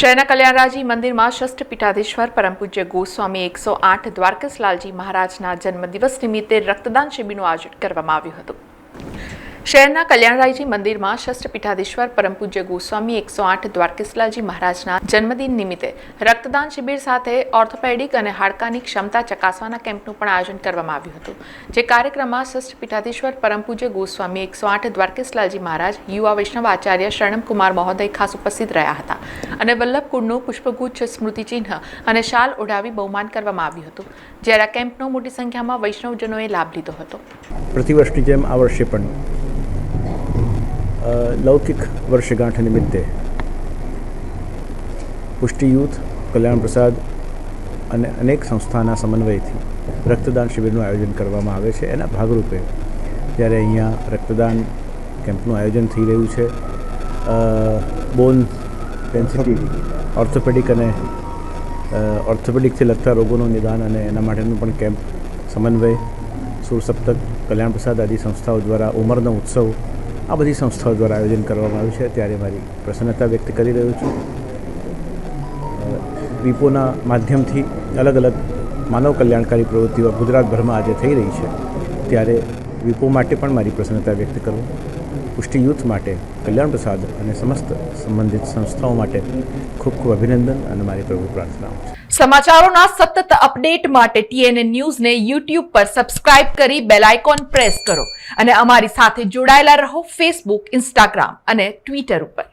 શહેરના કલ્યાણરાજી મંદિરમાં ષષ્ઠ પીઠાધીશ્વર પરમ પૂજ્ય ગોસ્વામી, એકસો આઠ દ્વારકેશલાલજી મહારાજના જન્મદિવસ નિમિત્તે રક્તદાન શિબિરનું આયોજન કરવામાં આવ્યું હતું. શહેરના કલ્યાણરાયજી મંદિરમાં ષષ્ઠ પીઠાધીશ્વર પરમ પૂજ્ય ગોસ્વામી એકસો આઠ દ્વારકેશલાજી મહારાજના જન્મદિન નિમિત્તે રક્તદાન શિબિર સાથે ઓર્થોપેડિક અને હાડકાની ક્ષમતા ચકાસવાના કેમ્પનું પણ આયોજન કરવામાં આવ્યું હતું. જે કાર્યક્રમમાં ષષ્ઠ પીઠાધીશ્વર પરમ પૂજ્ય ગોસ્વામી એકસો આઠ દ્વારકેશલાલજી મહારાજ, યુવા વૈષ્ણવ આચાર્ય શરણકુમાર મહોદય ખાસ ઉપસ્થિત રહ્યા હતા અને વલ્લભકુંડનું પુષ્પગુચ્છ સ્મૃતિચિહ્ન અને શાલ ઓઢાવી બહુમાન કરવામાં આવ્યું હતું. જ્યારે આ કેમ્પનો મોટી સંખ્યામાં વૈષ્ણવજનોએ લાભ લીધો હતો. પ્રતિવર્ષની જેમ આ વર્ષે પણ લૌકિક વર્ષગાંઠ નિમિત્તે પુષ્ટિ યુથ કલ્યાણ પ્રસાદ અને અનેક સંસ્થાના સમન્વયથી રક્તદાન શિબિરનું આયોજન કરવામાં આવે છે. એના ભાગરૂપે જ્યારે અહીંયા રક્તદાન કેમ્પનું આયોજન થઈ રહ્યું છે બોન ડેન્સિટી ઓર્થોપેડિક અને ઓર્થોપેડિકથી લગતા રોગોનું નિદાન અને એના માટેનું પણ કેમ્પ સમન્વય, સુરસપ્તક, કલ્યાણ પ્રસાદ આદિ સંસ્થાઓ દ્વારા ઉંમરનો ઉત્સવ આ બધી સંસ્થાઓ દ્વારા આયોજન કરવામાં આવ્યું છે. ત્યારે મારી પ્રસન્નતા વ્યક્ત કરી રહ્યો છું. વિપોના માધ્યમથી અલગ અલગ માનવ કલ્યાણકારી પ્રવૃત્તિઓ ગુજરાતભરમાં આજે થઈ રહી છે. ત્યારે વિપો માટે પણ મારી પ્રસન્નતા વ્યક્ત કરું. પુષ્ટિ યુથ માટે, કલ્યાણ પ્રસાદ અને સમસ્ત સંબંધિત સંસ્થાઓ માટે ખૂબ ખૂબ અભિનંદન અને મારી પ્રભુ પ્રાર્થનાઓ સમાચારોના સતત અપડેટ માટે ટીએનએ ન્યૂઝને યુટ્યુબ પર સબસ્ક્રાઇબ કરી બેલ આઇકોન પ્રેસ કરો અને અમારી સાથે જોડાયેલા રહો ફેસબુક ઇન્સ્ટાગ્રામ અને ટ્વિટર ઉપર.